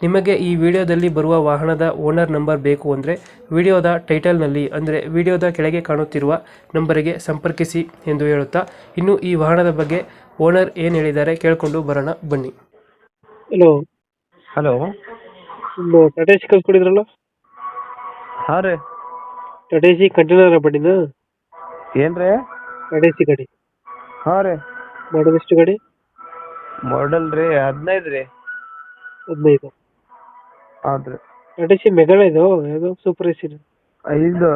ನಿಮಗೆ ಈ ವಿಡಿಯೋದಲ್ಲಿ ಬರುವ ವಾಹನದ ಓನರ್ ನಂಬರ್ ಬೇಕು ಅಂದರೆ ವಿಡಿಯೋದ ಟೈಟಲ್ನಲ್ಲಿ ಅಂದರೆ ವಿಡಿಯೋದ ಕೆಳಗೆ ಕಾಣುತ್ತಿರುವ ನಂಬರಿಗೆ ಸಂಪರ್ಕಿಸಿ ಎಂದು ಹೇಳುತ್ತಾ ಇನ್ನು ಈ ವಾಹನದ ಬಗ್ಗೆ ಓನರ್ ಏನು ಹೇಳಿದ್ದಾರೆ ಕೇಳಿಕೊಂಡು ಬರೋಣ ಬನ್ನಿ. ಹಲೋ ಹಲೋ ಒಂದು ಟಾಟಾ ಸಿ ಕಳ್ಸ್ಕೊಡಿದ್ರಲ್ಲ? ಹಾಂ ರೀ. ಟಾಟಾ ಸಿ ಕಂಟೈನರ್ ಬಡ್ಡಿನ ಏನು ರೀ? ಟಾಟಾ ಸಿ ಗಾಡಿ. ಹಾಂ ರೀ. ಮಾಡಲ್ ಎಷ್ಟು ಗಾಡಿ? ಮಾಡಲ್ ರೀ ಹದಿನೈದು ರೀ. ಹದಿನೈದು. ಹೌದು ರೀ ಟಾಟಾ ಸಿ ಮೆಗಳ ಇದು ಯಾವುದು ಸೂಪರ್ ಎಸಿ ಇದು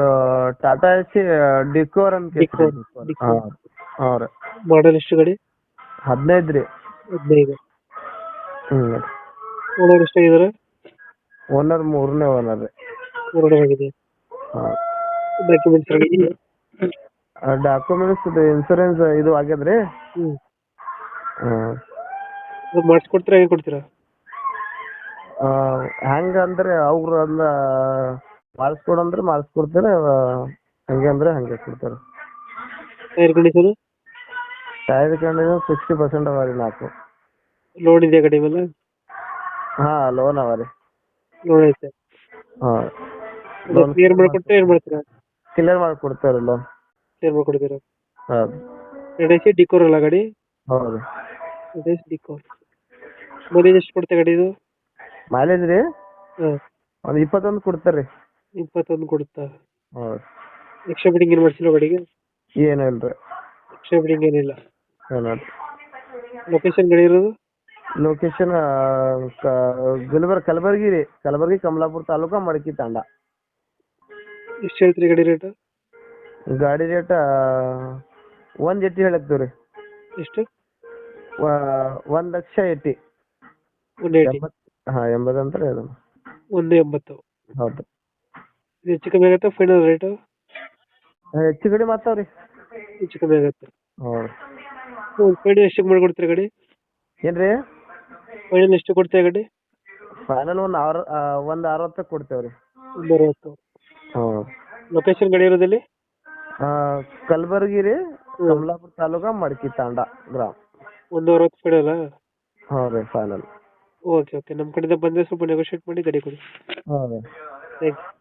ಟಾಟಾ ಎಸಿ ಡಿಕೋರ್ ಅಂತ ಹೇಳಿ Dicore. ಹಾಂ ಹಾಂ ರೀ. ಮಾಡಲ್ ಎಷ್ಟು ಗಾಡಿ? ಹದಿನೈದು ರೀ. ಹದಿನೈದು. ಹ್ಞೂ ಓನರ್ ಎಷ್ಟಾಗಿದ್ದಾರೆ ಓನರ್ ಮೂರನೇ ಓನರ್ ರೀ. ಮೂರನೇ ಆಗಿದೆ. ಹಾಂ. ಡಾಕ್ಯುಮೆಂಟ್ಸ್ ಡಾಕ್ಯುಮೆಂಟ್ಸ್ ಇದು ಇನ್ಸೂರೆನ್ಸ್ ಇದು ಆಗ್ಯದ ರೀ? ಹ್ಞೂ ಹಾಂ. ಅದು ಮಾಡಿಸ್ಕೊಡ್ತೀರಾ ಹೇಗೆ ಕೊಡ್ತೀರಾ? ಹೆಂಗೆ ಅಂದ್ರೆ ಅವ್ರು ಅಲ್ಲ ಮಾಡಿಸ್ಕೊಡು ಅಂದ್ರೆ ಮಾಡಿಸ್ಕೊಡ್ತಾರೆ ಹಂಗೆ ಅಂದ್ರೆ ಹಂಗೆ ಕೊಡ್ತಾರೆ. Tyre condition tyre condition sixty percent ಅವ ರೀ ನಾಲ್ಕು. ಲೋನ್ ಇದೆಯಾ ಗಾಡಿ ಮೇಲೆ? ಹಾ ಲೋನ್ ಅವ ರೀ. ಲೋನ್ ಐತೆ. ಹಾಂ. ಕ್ಲಿಯರ್ ಮಾಡ್ಕೊಟ್ರೆ ಏನ್ ಮಾಡ್ತೀರಾ? ಕ್ಲಿಯರ್ ಮಾಡ್ಕೊಡ್ತಾರೆ ಲೋನ್ ಕ್ಲಿಯರ್ ಮಾಡ್ಕೊಡ್ತೀರಾ? ಹೌದು. ಎಡೇಸಿ ಡಿಕೋರ್ ಅಲ್ಲ ಗಾಡಿ? ಹೌದು. ಎಡೇಸಿ ಡಿಕೋರ್ ಮೈಲೇಜ್ ಎಷ್ಟು ಕೊಡುತ್ತೆ ಗಾಡಿ ಇದು? ಮೈಲೇಜ್ ರೀ? ಒಂದ್ ಒಂದು ಇಪ್ಪತ್ತೊಂದು ಕೊಡ್ತಾರೆ ರೀ ಇಪ್ಪತ್ತೊಂದು ಕೊಡುತ್ತಾ? ಹೌದು ಎಕ್ಸ್ಟ್ರಾ ಬಿಡಿಂಗ್ ಏನು ಮಾಡ್ಸಿಲ್ಲ ಗಾಡಿಗೆ? ಏನು ಇಲ್ಲ ರೀ. ಎಕ್ಸ್ಟ್ರಾ ಬಿಡಿಂಗ್ ಏನಿಲ್ಲ. ಏನು ಲೊಕೇಶನ್ ಗಾಡಿ ಇರೋದು? ಲೊಕೇಶನ್ ಗುಲ್ಬರ್ಗ ಕಲಬುರ್ಗಿ ರೀ. ಕಲಬುರ್ಗಿ ಕಮಲಾಪುರ ತಾಲೂಕ ಮಡಕಿ ತಾಂಡ. ಎಷ್ಟು ಹೇಳ್ತೀರಿ ಗಾಡಿ ರೇಟ್ ಗಾಡಿ ರೇಟ್ ಒಂದ್ ಎಟ್ಟಿ ಹೇಳತ್ತೀವಿ ರೀ. ಎಷ್ಟು? ಒಂದ್ ಲಕ್ಷ ಎಟ್ಟಿ ಒಂದು ಎಂಬತ್ತು ಹಾಂ ಎಂಬತ್ತು ಅಂತಾರೆ ಅದು. ಒಂದು ಎಂಬತ್ತು. ಹೌದು. ಇದು ಹೆಚ್ಚು ಕಮ್ಮಿ ಆಗುತ್ತೆ ಫೈನಲ್ ರೇಟು ಹೆಚ್ಚು ಕಡಿಮೆ ಮಾಡ್ತಾವ ರೀ ಹೆಚ್ಚು ಕಮ್ಮಿ ಆಗುತ್ತೆ. ಹೌದು. ಫೈನಲ್ ಎಷ್ಟು ಮಾಡಿಕೊಡ್ತೀರಿ ಗಾಡಿ? ಏನು ರೀ ಫೈನಲ್ ಎಷ್ಟು ಕೊಡ್ತೀರಿ ಗಾಡಿ? ಫೈನಲ್ ಒಂದು ಆರು ಒಂದು ಅರವತ್ತಕ್ಕೆ ಕೊಡ್ತೇವೆ ರೀ ಒಂದು ಅರವತ್ತು. ಹ್ಞೂ ಲೊಕೇಶನ್ ಗಾಡಿ ಇರೋದಲ್ಲಿ ಕಲಬುರ್ಗಿ ರೀ ಕಮಲಾಪುರ ತಾಲೂಕ ಮಡಕಿ ತಾಂಡ ಗ್ರಾಮ. ಒಂದು ಅರವತ್ತು ಫೈನಲ್ಲ ಹಾಂ ರೀ ಫೈನಲ್ ಓಕೆ ಓಕೆ ನಮ್ಮ ಕಡೆಯಿಂದ ಬಂದರೆ ಸ್ವಲ್ಪ ನೆಗೋಷಿಯೇಟ್ ಮಾಡಿ ಗಾಡಿ ಕೊಡಿ. ರೀ ಥ್ಯಾಂಕ್ ಯು